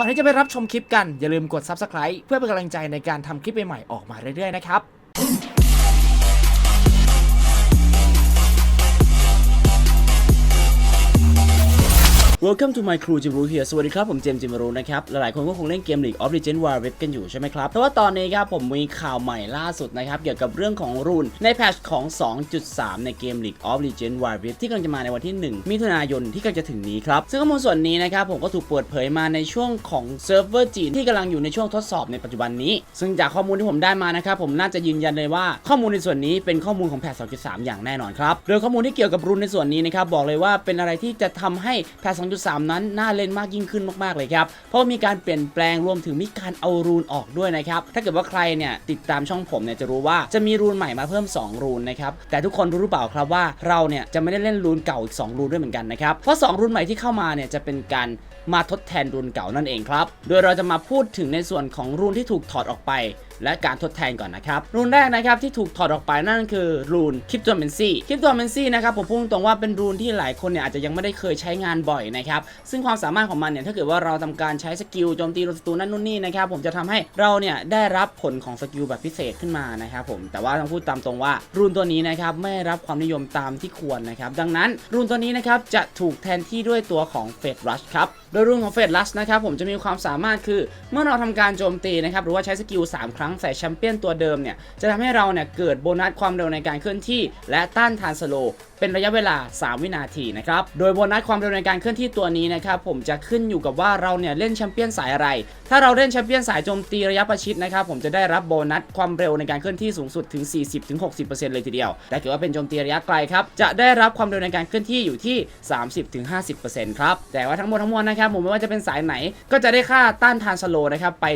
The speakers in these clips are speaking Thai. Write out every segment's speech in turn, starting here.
ก่อนที่จะไปรับชมคลิปกันอย่าลืมกด Subscribe เพื่อเป็นกำลังใจในการทำคลิปใหม่ๆออกมาเรื่อยๆนะครับ Welcome to my crew จิมรูเฮียสวัสดีครับ ผมเจมส์จิมรูนะครับ หลายๆคนก็คงเล่นเกม League of Legends Wild Rift กันอยู่ใช่ไหมครับ แต่ว่าตอนนี้ครับผมมีข่าวใหม่ล่าสุดนะครับ เกี่ยวกับเรื่องของรูนในแพทช์ของ 2.3 ในเกม League of Legends Wild Rift ที่กำลังจะมาในวันที่ 1 มิถุนายนที่กำลังจะถึงนี้ครับ ซึ่งข้อมูลส่วนนี้นะครับผมก็ถูกเปิดเผยมาในช่วงของเซิร์ฟเวอร์จีนที่กำลังอยู่ในช่วงทดสอบในปัจจุบันนี้ ซึ่งจากข้อมูลที่ผมได้มานะครับผมน่าจะยืนยันเลยว่าข้อมูลในส่วนนี้เป็นข้อมูลของแพทช์2.3 อย่างแน่นอนครับโดยข้อมูลที่เกี่ยวกับรูนในส่วนนี้นะครับบอกเลยว่าเป็นอะไรที่จะทำให้แพทช์2.3นั้นน่าเล่นมากยิ่งขึ้นมากๆเลยครับ เพราะมีการเปลี่ยนแปลงรวมถึงมีการเอารูนออกด้วยนะครับ ถ้าเกิดว่าใครเนี่ยติดตามช่องผมเนี่ยจะรู้ว่าจะมีรูนใหม่มาเพิ่ม 2 รูนนะครับ แต่ทุกคนรู้หรือเปล่าครับว่าเราเนี่ยจะไม่ได้เล่นรูนเก่าอีก 2 รูนด้วยเหมือนกันนะครับ เพราะ 2 รูนใหม่ที่เข้ามาเนี่ยจะเป็นการมาทดแทนรูนเก่านั่นเองครับ โดยเราจะมาพูดถึงในส่วนของรูนที่ถูกถอดออกไป และการทดแทนก่อนนะครับรูนแรกนะครับที่ถูกถอดออกไปนั่นคือรูนคริปโตเมนซี่คริปโตเมนซี่นะครับผมพูดตรงว่าเป็นรูนที่หลายคนเนี่ยอาจจะยังไม่ได้เคยใช้งานบ่อยนะครับซึ่งความสามารถของมันเนี่ยถ้าเกิดว่าเราทำการใช้สกิลโจมตีศัตรูนั่นนู่นนี่นะครับผมจะทำให้เราเนี่ยได้รับผลของสกิลแบบพิเศษขึ้นมานะครับผมแต่ว่าต้องพูดตามตรงว่ารูนตัวนี้นะครับไม่ได้รับความนิยมตามที่ควรนะครับดังนั้นรูนตัวนี้นะครับจะถูกแทนที่ด้วยตัวของเฟดรัชครับโดยรูนของเฟดรัชนะครับผมจะมีความสามารถคือ เมื่อเราทำการโจมตีนะครับหรือว่าใช้สกิล3ครั้งใส่แชมเปี้ยนตัวเดิมเนี่ยจะทำให้เราเนี่ยเกิดโบนัสความเร็วในการเคลื่อนที่ และต้านทานสโลว์เป็นระยะเวลา 3 วินาทีนะครับ โดยโบนัสความเร็วในการเคลื่อนที่ตัวนี้นะครับผมจะขึ้นอยู่กับว่าเราเนี่ยเล่นแชมเปี้ยนสายอะไร ถ้าเราเล่นแชมเปี้ยนสายโจมตีระยะประชิดนะครับผมจะได้รับโบนัสความเร็วในการเคลื่อนที่สูงสุดถึง 40-60%เลยทีเดียว แต่เกิดว่าเป็นโจมตีระยะไกลครับจะได้รับความเร็วในการเคลื่อนที่อยู่ที่ 30-50%ครับ แต่ว่าทั้งหมดทั้งมวลนะครับผมไม่ว่าจะเป็นสายไหน ก็จะได้ค่าต้านทานสโลนะครับไป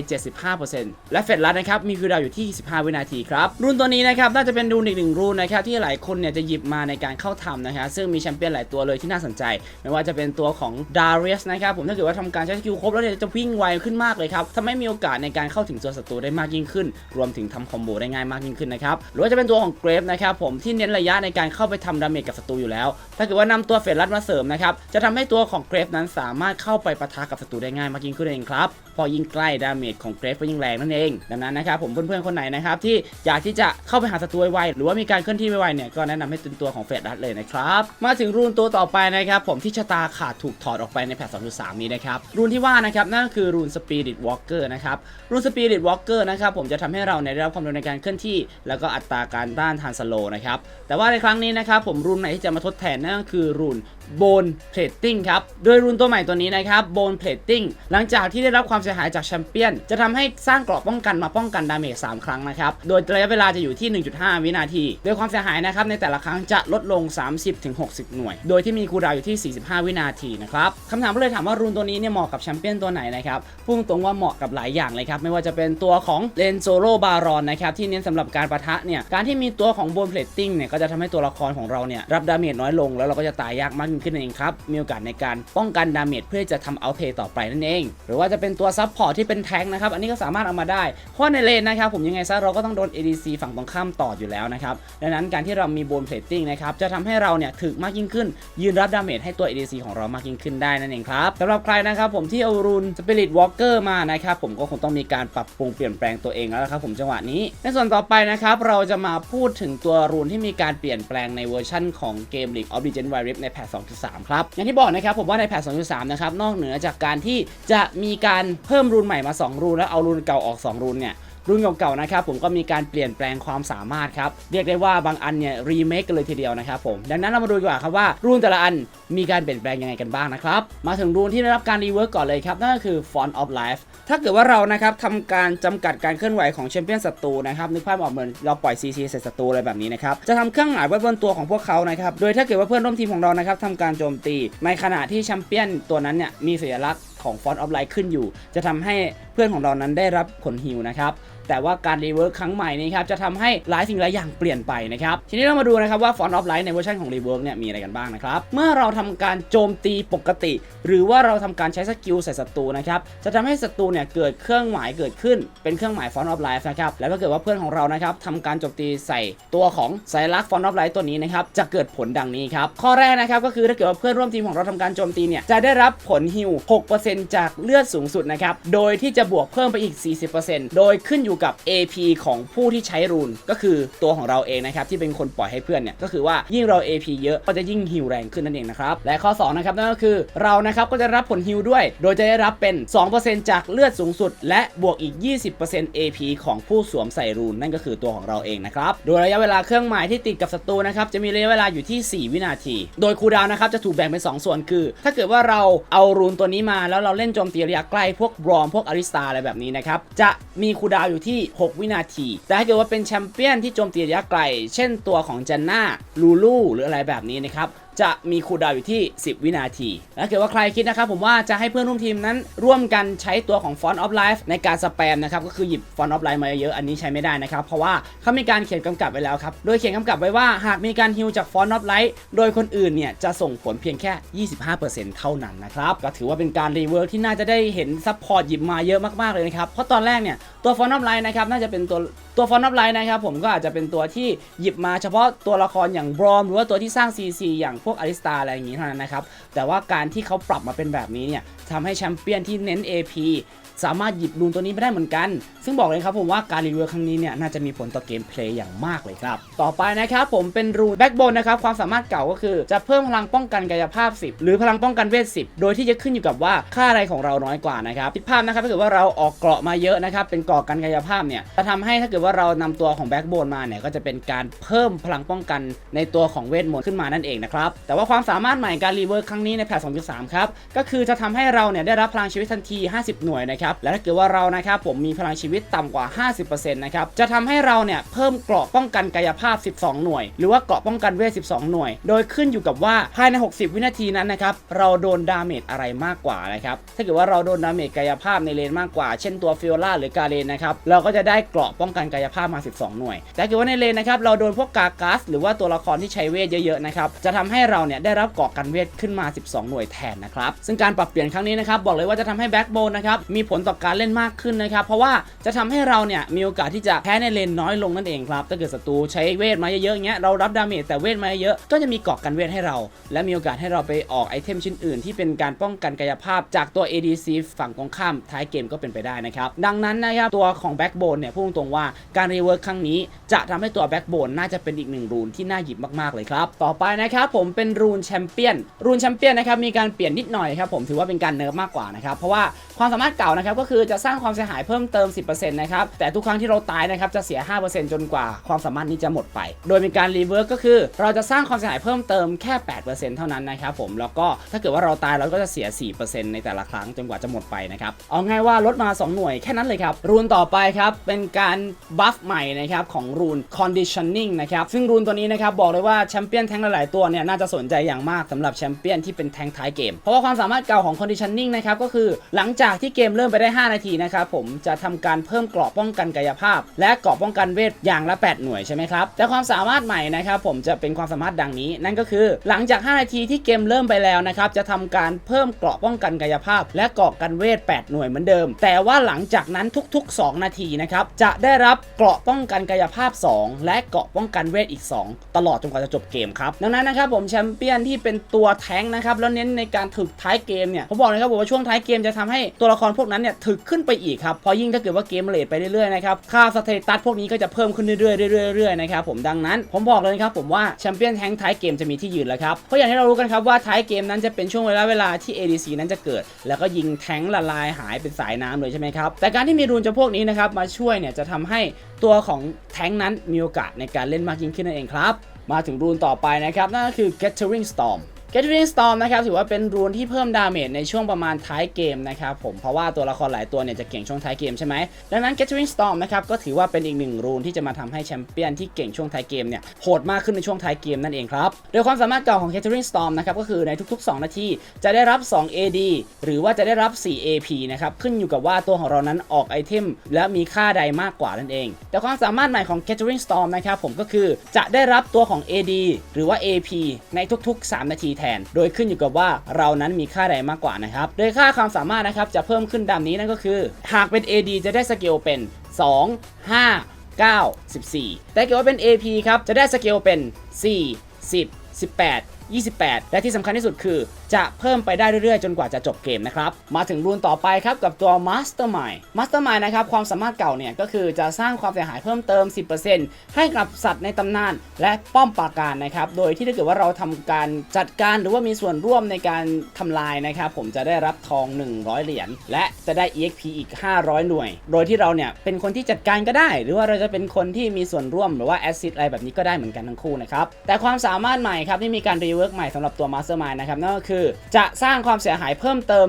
75%และเฟดลัดนะครับมีคูลดาวอยู่ที่25วินาทีครับ รุ่นตัวนี้นะครับน่าจะเป็นรูนอีกหนึ่งรูนนะครับที่หลายคนเนี่ยจะหยิบมาในการเข้าทำนะครับซึ่งมีแชมเปี้ยนหลายตัวเลยที่น่าสนใจ ไม่ว่าจะเป็นตัวของ Darius นะครับผมถ้าเกิดว่าทำการใช้สกิลครบแล้วเนี่ยจะวิ่งไวขึ้นมากเลยครับทำให้มีโอกาสในการเข้าถึงตัวศัตรูได้มากยิ่งขึ้น รวมถึงทำคอมโบได้ง่ายมากยิ่งขึ้นนะครับหรือว่าจะเป็นตัวของ Grave นะครับผมที่เน้นระยะในการเข้าไปทำดาเมจกับศัตรูอยู่แล้ว ถ้าเกิดว่านำตัวเฟรรัดมาเสริมนะครับจะทำให้ตัวของ Grave นั้นสามารถเข้าไปปะทะกับศัตรูได้ง่ายมากยิ่งขึ้นเองครับพอยิ่งใกล้ดาเมจของ Grave ก็ยิ่งแรงนั่นเอง ดังนั้นนะครับผมเพื่อนๆคนไหนนะครับที่อยากที่จะเข้าไปหาศัตรูไวๆหรือว่ามีการเคลื่อนที่ไวๆเนี่ยก็แนะนำให้เป็นตัวของเฟรรัดเลยนะครับมาถึงรูนตัวต่อไปนะครับผมที่ชะตาขาดถูกถอดออกไปในแพท2.3 นี้นะครับรูนที่ว่านะครับนั่นก็คือรูน Spirit Walker นะครับรูน Spirit Walker นะครับผมจะทำให้เราได้รับความเร็วในการเคลื่อนที่ แล้วก็อัตราการต้านทานสโลนะครับแต่ว่าในครั้งนี้นะครับผมรูนใหม่ที่จะมาทดแทนนั่นคือรูน Bone Plating ครับ โดยรูนตัวใหม่ตัวนี้นะครับ Bone Plating หลังจากที่ได้รับความเสียหายจากแชมเปี้ยน จะทำให้สร้างเกราะป้องกันมาป้องกันดาเมจ3ครั้งนะครับ โดยระยะเวลาจะอยู่ที่ 1.5 วินาที โดยความเสียหายนะครับในแต่ละครั้งจะลดลง 30-60 หน่วย โดยที่มีคูลดาวอยู่ที่ 45 วินาทีนะครับคำถามก็เลยถามว่ารูนตัวนี้เนี่ยเหมาะกับแชมเปี้ยนตัวไหนนะครับพูดตรงว่าเหมาะกับหลายอย่างเลยครับไม่ว่าจะเป็นตัวของเลนโซโลบารอนนะครับที่เน้นสำหรับการประทะเนี่ยการที่มีตัวของโบนเพลตติ้งเนี่ยก็จะทำให้ตัวละครของเราเนี่ยรับดาเมจน้อยลงแล้วเราก็จะตายยากมากงขึ้นนั่นเองครับ มีโอกาสในการป้องกันดาเมจเพื่อจะทำเอาเพย์ต่อไปนั่นเอง หรือว่าจะเป็นตัวซับพอร์ตที่เป็นแท้งนะครับ อันนี้ก็สามารถเอามาได้ เพราะในเลนนะครับผมยังไงซะเราก็ต้องโดน ADC ฝั่งตรงข้ามต่ออยู่แล้วนะครับดังนั้นการที่เรามีโบนเพลตติ้งนะครับจะทำให้เราเนี่ยถึกมากยิ่งขึ้น ยืนรับดาเมจให้ตัว ADC ของเรามากยิ่งขึ้นได้นั่นเองครับสำหรับใครนะครับผมที่เอารูน Spirit Walker มานะครับผมก็คงต้องมีการปรับปรุงเปลี่ยนแปลงตัวเองแล้วละครับผมจังหวะนี้ ในส่วนต่อไปนะครับเราจะมาพูดถึงตัวรูนที่มีการเปลี่ยนแปลงในเวอร์ชั่นของเกม League of Legends Wild Rift ในแพท2.3 ครับ อย่างที่บอกนะครับผมว่าในแพท2.3 นะครับนอกเหนือจากการที่จะมีการเพิ่มรูนใหม่มา 2 รูนแล้วเอารูนเก่าออก 2 รูนเนี่ย รุ่นเก่าๆนะครับผมก็มีการเปลี่ยนแปลงความสามารถครับเรียกได้ว่าบางอันเนี่ยรีเมคกันเลยทีเดียวนะครับผมดังนั้นเรามาดูดีกว่าครับว่ารุ่นแต่ละอันมีการเปลี่ยนแปลงยังไงกันบ้างนะครับมาถึงรุ่นที่ได้รับการรีเวิร์กก่อนเลยครับนั่นก็คือ Font of Life ถ้าเกิดว่าเรานะครับทำการจำกัดการเคลื่อนไหวของแชมเปี้ยนศัตรูนะครับนึกภาพออกเหมือนเราปล่อย CC ใส่ศัตรูอะไรแบบนี้นะครับจะทำเครื่องหมายไว้บนตัวของพวกเขานะครับโดยถ้าเกิดว่าเพื่อนร่วมทีมของเรานะครับทำการโจมตี ในขณะที่แชมเปี้ยนตัวนั้นเนี่ยมีสัญลักษณ์ของ Font of Life ขึ้นอยู่ จะทำให้เพื่อนของเรานั้นได้รับผลฮิวนะครับ แต่ว่าการรีเวิร์กครั้งใหม่นี้ครับจะทำให้หลายสิ่งหลายอย่างเปลี่ยนไปนะครับทีนี้เรามาดูนะครับว่า Font of Light ในเวอร์ชันของรีเวิร์กเนี่ยมีอะไรกันบ้างนะครับเมื่อเราทำการโจมตีปกติ หรือว่าเราทำการใช้สกิลใส่ศัตรูนะครับจะทำให้ศัตรูเนี่ยเกิดเครื่องหมายเกิดขึ้นเป็นเครื่องหมาย Font of Light นะครับแล้วถ้าเกิดว่าเพื่อนของเรานะครับทำการโจมตีใส่ตัวของสัญลักษณ์ Font of Light ตัวนี้นะครับจะเกิดผลดังนี้ครับข้อแรกนะครับก็คือถ้าเกิดว่าเพื่อนร่วมทีมของเราทำการโจมตีเนี่ยจะได้รับผลฮิว6%จากเลือดสูงสุดนะครับโดยที่จะบวกเพิ่มไปอีก 40%โดยขึ้นอยู่กับ AP ของผู้ที่ใช้รูนก็คือตัวของเราเองนะครับที่เป็นคนปล่อยให้เพื่อนเนี่ยก็คือว่ายิ่งเรา AP เยอะก็จะยิ่งฮิวแรงขึ้นนั่นเองนะครับและข้อ2นะครับนั่นก็คือเรานะครับก็จะรับผลฮิวด้วย โดยจะได้รับเป็น 2%จากเลือดสูงสุด และบวกอีก 20% AP ของผู้สวมใส่รูนนั่นก็คือตัวของเราเองนะครับโดยระยะเวลาเครื่องหมายที่ติดกับศัตรูนะครับจะมีระยะเวลาอยู่ที่ 4 วินาที โดยคูดาวนะครับจะถูกแบ่งเป็น 2 ส่วนคือ ถ้าเกิดว่าเราเอารูนตัวนี้มาแล้วเราเล่นโจมตีระยะใกล้พวกบรอมพวกอาริสตาอะไรแบบนี้นะครับจะมีคูดาวอยู่ที่ 6 วินาที แต่ถ้าเกิดว่าเป็นแชมเปี้ยนที่โจมตีระยะไกล เช่นตัวของจันน่าลูลูหรืออะไรแบบนี้นะครับ จะมีคูลดาวอยู่ที่ 10 วินาที และเกิดว่าใครคิดนะครับผมว่าจะให้เพื่อนร่วมทีมนั้นร่วมกันใช้ตัวของ Font of Life ในการสแปมนะครับก็คือหยิบ Font of Life มาเยอะๆอันนี้ใช้ไม่ได้นะครับ เพราะว่าเขามีการเขียนกำกับไว้แล้วครับ โดยเขียนกำกับไว้ว่าหากมีการฮิวจาก Font of Life โดยคนอื่นเนี่ยจะส่งผลเพียงแค่ 25%เท่านั้นนะครับก็ถือว่าเป็นการรีเวิร์กที่น่าจะได้เห็นซัพพอร์ตหยิบมาเยอะมากๆเลยนะครับเพราะตอนแรกเนี่ยตัว Font of Life นะครับน่าจะเป็นตัวตัวฟอนต์อัพไลน์นะครับผมก็อาจจะเป็นตัวที่หยิบมาเฉพาะตัวละครอย่างบรอมหรือว่าตัวที่สร้าง CC อย่างพวกอลิสตาอะไรอย่างนี้เท่านั้นนะครับ แต่ว่าการที่เขาปรับมาเป็นแบบนี้เนี่ยทำให้แชมเปี้ยนที่เน้น AP สามารถหยิบรูนตัวนี้ไม่ได้เหมือนกัน ซึ่งบอกเลยครับผมว่าการรีวิวครั้งนี้เนี่ยน่าจะมีผลต่อเกมเพลย์อย่างมากเลยครับ ต่อไปนะครับผมเป็นรูนแบ็กโบนนะครับความสามารถเก่าก็คือจะเพิ่มพลังป้องกันกายภาพ 10 หรือพลังป้องกันเวท 10 โดยที่จะขึ้นอยู่กับว่าค่าอะไรของเราน้อยกว่านะครับคิดภาพนะครับถ้าเกิดว่าเราออกเกราะมาเยอะนะครับเป็นเกราะกันกายภาพเนี่ยจะทำให้ถ้าเกิดว่าเรานำตัวของแบ็กโบนมาเนี่ยก็จะเป็นการเพิ่มพลังป้องกันในตัวของเวทมนต์ขึ้นมานั่นเองนะครับแต่ว่าความสามารถใหม่การรีเวิร์ครั้งนี้ในแพท2.3ครับก็คือจะทำให้เราเนี่ยได้รับพลังชีวิตทันที 50 หน่วยนะครับและถ้าเกิดว่าเรานะครับผมมีพลังชีวิตต่ำกว่า 50%นะครับจะทำให้เราเนี่ยเพิ่มเกราะป้องกันกายภาพ 12 หน่วย หรือว่าเกราะป้องกันเวท 12 หน่วย โดยขึ้นอยู่กับว่าภายใน 60 วินาทีนั้นนะครับเราโดนดาเมจอะไรมากกว่านะครับถ้าเกิดว่าเราโดนดาเมจกายภาพในเลนมากกว่า เช่นตัวฟิโอล่าหรือกาเลนนะครับเราก็จะได้เกราะป้องกันกายภาพมา 12 หน่วย แต่ถ้าเกิดว่าในเลนนะครับเราโดนพวกกากัสหรือว่าตัวละครที่ใช้เวทเยอะๆนะครับจะทำให้เราเนี่ยได้รับเกราะกันเวทขึ้นมา 12 หน่วยแทนนะครับซึ่งการปรับเปลี่ยนครั้งนี้นะครับบอกเลยว่าจะทำให้แบ็กโบนนะครับมีผลลต่อการเล่นมากขึ้นนะครับ เพราะว่าจะทำให้เราเนี่ยมีโอกาสที่จะแพ้ในเลนน้อยลงนั่นเองครับ ถ้าเกิดศัตรูใช้เวทมาเยอะๆเงี้ยเรารับดาเมจแต่เวทมาเยอะก็จะมีเกาะกันเวทให้เรา และมีโอกาสให้เราไปออกไอเทมชิ้นอื่น ที่เป็นการป้องกันกายภาพจากตัว ADC ฝั่งตรงข้ามท้ายเกมก็เป็นไปได้นะครับ ดังนั้นนะครับตัวของแบ็กโบนเนี่ยพูดตรงๆว่าการรีเวิร์คครั้งนี้ จะทำให้ตัวแบ็กโบนน่าจะเป็นอีกหนึ่งรูนที่น่าหยิบมากๆเลยครับต่อไปนะครับผมเป็นรูนแชมเปี้ยนรูนแชมเปี้ยนนะครับมีการเปลี่ยนนิดหน่อยครับผมถือว่าเป็นการเนิร์ฟมากกว่านะครับเพราะว่าความสามารถเก่านะครับก็คือจะสร้างความเสียหายเพิ่มเติม 10%นะครับแต่ทุกครั้งที่เราตายนะครับจะเสีย 5%จนกว่าความสามารถนี้จะหมดไป โดยมีการรีเวิร์กก็คือ เราจะสร้างความเสียหายเพิ่มเติมแค่ 8%เท่านั้นนะครับผมแล้วก็ถ้าเกิดว่าเราตายเราก็จะเสีย 4%ในแต่ละครั้งจนกว่าจะหมดไปนะครับเอาง่ายว่าลดมา 2 หน่วยแค่นั้นเลยครับรูนต่อไปครับเป็นการบัฟใหม่นะครับของรูน conditioning นะครับซึ่งรูนตัวนี้นะครับบอกเลยว่าแชมเปี้ยนแทงหลายๆตัวเนี่ยน่าจะสนใจอย่างมากสำหรับแชมเปี้ยนที่เป็นแทงท้ายเกมเพราะว่าความสามารถเก่าของ conditioning นะครับก็คือหลังจากที่เกมเริ่มไปได้ 5 นาทีนะครับผมจะทำการเพิ่มเกราะป้องกันกายภาพ และเกราะป้องกันเวทอย่างละ 8 หน่วยใช่ไหมครับแต่ความสามารถใหม่นะครับผมจะเป็นความสามารถดังนี้ นั่นก็คือหลังจาก 5 นาทีที่เกมเริ่มไปแล้วนะครับจะทำการเพิ่มเกราะป้องกันกายภาพ และเกราะกันเวท 8 หน่วยเหมือนเดิม แต่ว่าหลังจากนั้นทุก ๆ 2 นาทีนะครับจะได้รับเกราะป้องกันกายภาพ 2 และเกราะป้องกันเวทอีก 2 ตลอดจนกว่าจะจบเกมครับดังนั้นนะครับผมแชมเปี้ยนที่เป็นตัวแท้งนะครับแล้วเน้นในการถึกท้ายเกมเนี่ยผมบอกเลยครับผมว่าช่วงท้ายเกมจะทำให้ตัวละครพวกนั้นเนี่ยถึกขึ้นไปอีกครับเพราะยิ่งถ้าเกิดว่าเกมเลทไปเรื่อยๆนะครับค่าสเตตัสพวกนี้ก็จะเพิ่มขึ้นเรื่อยๆเรื่อยๆเรื่อยๆนะครับผมดังนั้นผมบอกเลยครับผมว่าแชมเปี้ยนแทงท้ายเกมจะมีที่ยืนแล้วครับเพราะอย่างที่เรารู้กันครับว่าท้ายเกมนั้นจะเป็นช่วงเวลาเวลาที่ ADC นั้นจะเกิด แล้วก็ยิงแทงละลายหายเป็นสายน้ำเลยใช่ไหมครับแต่การที่มีรูนจำพวกนี้นะครับมาช่วยเนี่ยจะทำให้ตัวของแทงนั้นมีโอกาสในการเล่นมากยิ่งขึ้นนั่นเองครับมาถึงรูนต่อไปนะครับนั่นก็คือ Gathering Storm Gathering Storm นะครับถือว่าเป็นรูนที่เพิ่มดาเมจในช่วงประมาณท้ายเกมนะครับผมเพราะว่าตัวละครหลายตัวเนี่ยจะเก่งช่วงท้ายเกมใช่ไหมดังนั้น Gathering Storm นะครับก็ถือว่าเป็นอีกหนึ่งรูนที่จะมาทำให้แชมเปี้ยนที่เก่งช่วงท้ายเกมเนี่ยโหดมากขึ้นในช่วงท้ายเกมนั่นเองครับโดยความสามารถเก่าของ Gathering Storm นะครับก็คือในทุกๆ 2 นาทีจะได้รับ 2 AD หรือว่าจะได้รับ 4 AP นะครับขึ้นอยู่กับว่าตัวของเรานั้นออกไอเทมและมีค่าใดมากกว่านั่นเอง แต่ความสามารถใหม่ของ Gathering Storm นะครับผมก็คือจะได้รับตัวของ AD หรือว่า AP ในทุกๆ 3 นาทีแทน โดยขึ้นอยู่กับว่าเรานั้นมีค่าใดมากกว่านะครับ โดยค่าความสามารถนะครับจะเพิ่มขึ้นดังนี้นั่นก็คือ หากเป็น AD จะได้สเกลเป็น 2 5 9 14 แต่เกิดว่าเป็น AP ครับ จะได้สเกลเป็น 4 10 18 28 และที่สำคัญที่สุดคือ จะเพิ่มไปได้เรื่อยๆ จนกว่าจะจบเกมนะครับ มาถึงรูนต่อไปครับกับตัว Mastermind Mastermind นะครับความสามารถเก่าเนี่ยก็คือจะสร้างความเสียหายเพิ่มเติม 10%ให้กับสัตว์ในตำนาน และป้อมปราการนะครับโดยที่ถ้าเกิดว่าเราทำการจัดการหรือว่ามีส่วนร่วมในการทำลายนะครับผมจะได้รับทอง 100 เหรียญและจะได้ EXP อีก 500 หน่วย โดยที่เราเนี่ยเป็นคนที่จัดการก็ได้ หรือว่าเราจะเป็นคนที่มีส่วนร่วมหรือว่าแอสซิสอะไรแบบนี้ก็ได้เหมือนกันทั้งคู่นะครับแต่ความสามารถใหม่ครับที่มีการรีเวิร์กใหม่สำหรับตัว Mastermind นะครับนั่นก็คือจะสร้างความเสียหายเพิ่มเติม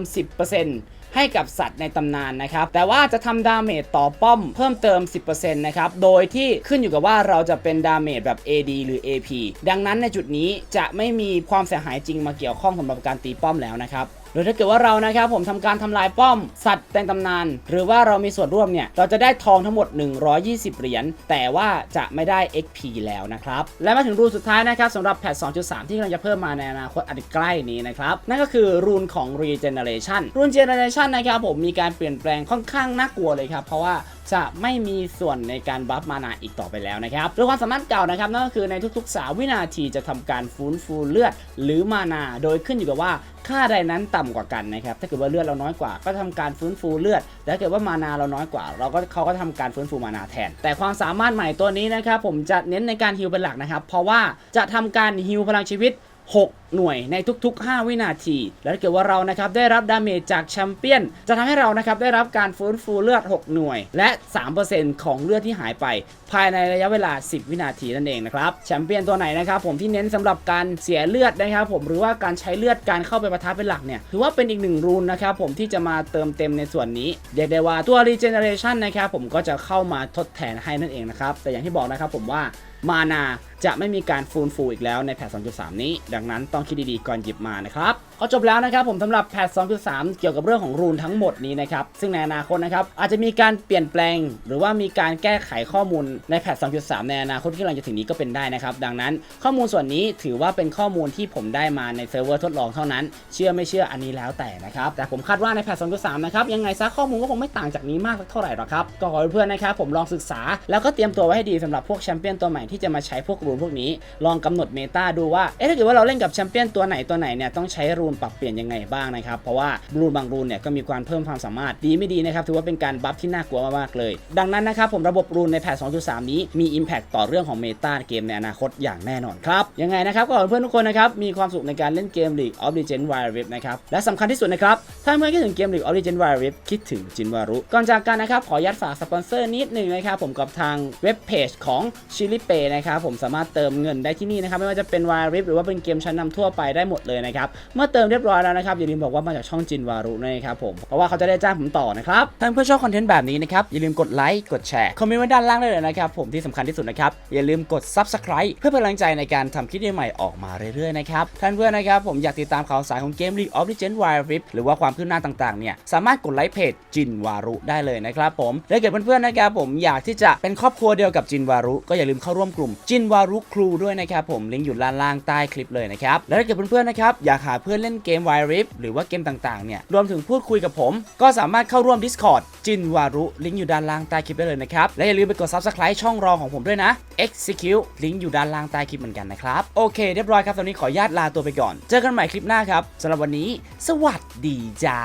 10%ให้กับสัตว์ในตำนานนะครับ แต่ว่าจะทำดาเมจต่อป้อมเพิ่มเติม 10%นะครับ โดยที่ขึ้นอยู่กับว่าเราจะเป็นดาเมจแบบ AD หรือ AP ดังนั้นในจุดนี้จะไม่มีความเสียหายจริงมาเกี่ยวข้องสำหรับการตีป้อมแล้วนะครับ โดยถ้าเกิดว่าเรานะครับผมทำการทำลายป้อมสัตว์แต่งตำนาน หรือว่าเรามีส่วนร่วมเนี่ยเราจะได้ทองทั้งหมด 120 เหรียญแต่ว่าจะไม่ได้ XP แล้วนะครับและมาถึงรูนสุดท้ายนะครับสำหรับแพท 2.3 ที่กำลังจะเพิ่มมาในอนาคตอันใกล้นี้นะครับนั่นก็คือรูนของ Regeneration รูน Generation นะครับผมมีการเปลี่ยนแปลงค่อนข้างน่ากลัวเลยครับเพราะว่า จะไม่มีส่วนในการบัฟมานาอีกต่อไปแล้วนะครับโดยความสามารถเก่านะครับนั่นก็คือในทุกๆ 3 วินาทีจะทำการฟื้นฟูเลือด หรือมานา โดยขึ้นอยู่กับว่าค่าใดนั้นต่ำกว่ากันนะครับ ถ้าเกิดว่าเลือดเราน้อยกว่า ก็ทำการฟื้นฟูเลือด แต่ถ้าเกิดว่ามานาเราน้อยกว่า เราก็เขาก็ทำการฟื้นฟูมานาแทน แต่ความสามารถใหม่ตัวนี้นะครับผมจะเน้นในการฮิลเป็นหลักนะครับ เพราะว่าจะทำการฮิลพลังชีวิต 6หน่วยในทุก ๆ 5 วินาที และถ้าเกิดว่าเรานะครับได้รับดาเมจจากแชมเปี้ยน จะทำให้เรานะครับได้รับการฟื้นฟูเลือด 6 หน่วย และ 3%ของเลือดที่หายไป ภายในระยะเวลา 10 วินาทีนั่นเองนะครับแชมเปี้ยนตัวไหนนะครับผมที่เน้นสำหรับการเสียเลือดนะครับผมหรือว่าการใช้เลือดการเข้าไปประทับเป็นหลักเนี่ยถือว่าเป็นอีกหนึ่งรูนนะครับผมที่จะมาเติมเต็มในส่วนนี้เรียกได้ว่าตัว regeneration นะครับผมก็จะเข้ามาทดแทนให้นั่นเองนะครับแต่อย่างที่บอกนะครับผมว่ามานาจะไม่มีการฟูนฟูอีกแล้วในแพท2.3 นี้ ดังนั้นต้องคิดดีๆก่อนหยิบมานะครับก็จบแล้วนะครับผมสำหรับแพท 2.3 เกี่ยวกับเรื่องของรูนทั้งหมดนี้นะครับ ซึ่งในอนาคตนะครับอาจจะมีการเปลี่ยนแปลง หรือว่ามีการแก้ไขข้อมูลในแพท 2.3 ในอนาคตที่กำลังจะถึงนี้ก็เป็นได้นะครับ ดังนั้นข้อมูลส่วนนี้ถือว่าเป็นข้อมูลที่ผมได้มาในเซิร์ฟเวอร์ทดลองเท่านั้น เชื่อไม่เชื่ออันนี้แล้วแต่นะครับ แต่ผมคาดว่าในแพท 2.3 นะครับยังไงซะข้อมูลก็คงไม่ต่างจากนี้มากสักเท่าไหร่หรอกครับ ก็ขอให้เพื่อนๆนะครับผมลองศึกษา แล้วก็เตรียมตัวไว้ให้ดีสำหรับพวกแชมเปี้ยนตัวใหม่ที่จะมาใช้พวกรูนพวกนี้ ลองกำหนดเมตาดูว่า เอ๊ะถ้าเกิดว่าเราเล่นกับแชมเปี้ยนตัวไหนตัวไหนเนี่ยต้องใช้รูนปรับเปลี่ยนยังไงบ้างนะครับ เพราะว่ารูนบางรูนเนี่ยก็มีการเพิ่มความสามารถดีไม่ดีนะครับถือว่าเป็นการบัฟที่น่ากลัวมากๆเลย ดังนั้นนะครับผมระบบรูนในแพท 2.3 นี้มี Impact ต่อเรื่องของเมตาเกมในอนาคตอย่างแน่นอนครับยังไงนะครับก็ขอเพื่อนทุกคนนะครับมีความสุขในการเล่นเกม League of Legends Wild Rift นะครับและสำคัญที่สุดนะครับถ้าเพื่อนคิดถึงเกม League of Legends Wild Rift คิดถึงจินวารุก่อนจากกันนะครับขอยัดฝากสปอนเซอร์นิดหนึ่งนะครับผมกับทางเว็บเพจของ c h i l i p a y นะครับผมสามารถเติมเงินได้ที่นี่นะครับไม่ว่าจะเป็น Wild Rift หรือว่าเป็นเกมชั้นนำทั่วไปได้หมดเลยนะครับเมื่อเติมเรียบร้อยแล้วนะครับอย่าลืมบอกว่ามาจากช่องจินวารุนะครับผมเพราะว่าเขาจะได้จ้างผมต่อนะครับถ้าเพื่อนชอบคอนเทนต์แบบนี้นะครับอย่าลืมกดไลค์กดแชร์คอมเมนต์ไว้ด้านล่างได้เลยนะครับผมที่สำคัญที่สุดนะครับอย่าลืมกด Subscribe เพื่อเป็นกำลังใจในการทำคลิปใหม่ๆออกมาเรื่อยๆนะครับท่านเพื่อนนะครับผมอยากติดตามข่าวสารของเกม League of Legends Wild Rift หรือว่าความคืบหน้าต่างๆเนี่ยสามารถกดไลค์เพจจินวารุได้เลยนะครับผมและเกิดเพื่อนๆนะครับผมอยากที่จะเป็นครอบครัวเดียวกับจินวารุก็อย่าลืมเข้าร่วมกลุ่มจินวารุครูด้วยนะครับผมลิงก์อยู่ด้านล่างใต้คลิปเลยนะครับและถ้าเกิดเพื่อนๆนะครับอยากหาเพื่อนเล่นเกม Wild Rift หรือว่าเกมต่างๆเนี่ยรวมถึงพูดคุยกับผม ก็สามารถเข้าร่วม Discord จินวารุลิงก์อยู่ด้านล่างใต้คลิปได้เลยนะครับ และอย่าลืมไปกด Subscribe ช่องรองของผมด้วยนะ Execute ลิงก์อยู่ด้านล่างใต้คลิปเหมือนกันนะครับ โอเคเรียบร้อยครับ ตอนนี้ขออนุญาตลาตัวไปก่อน เจอกันใหม่คลิปหน้าครับสำหรับวันนี้ สวัสดีจ้า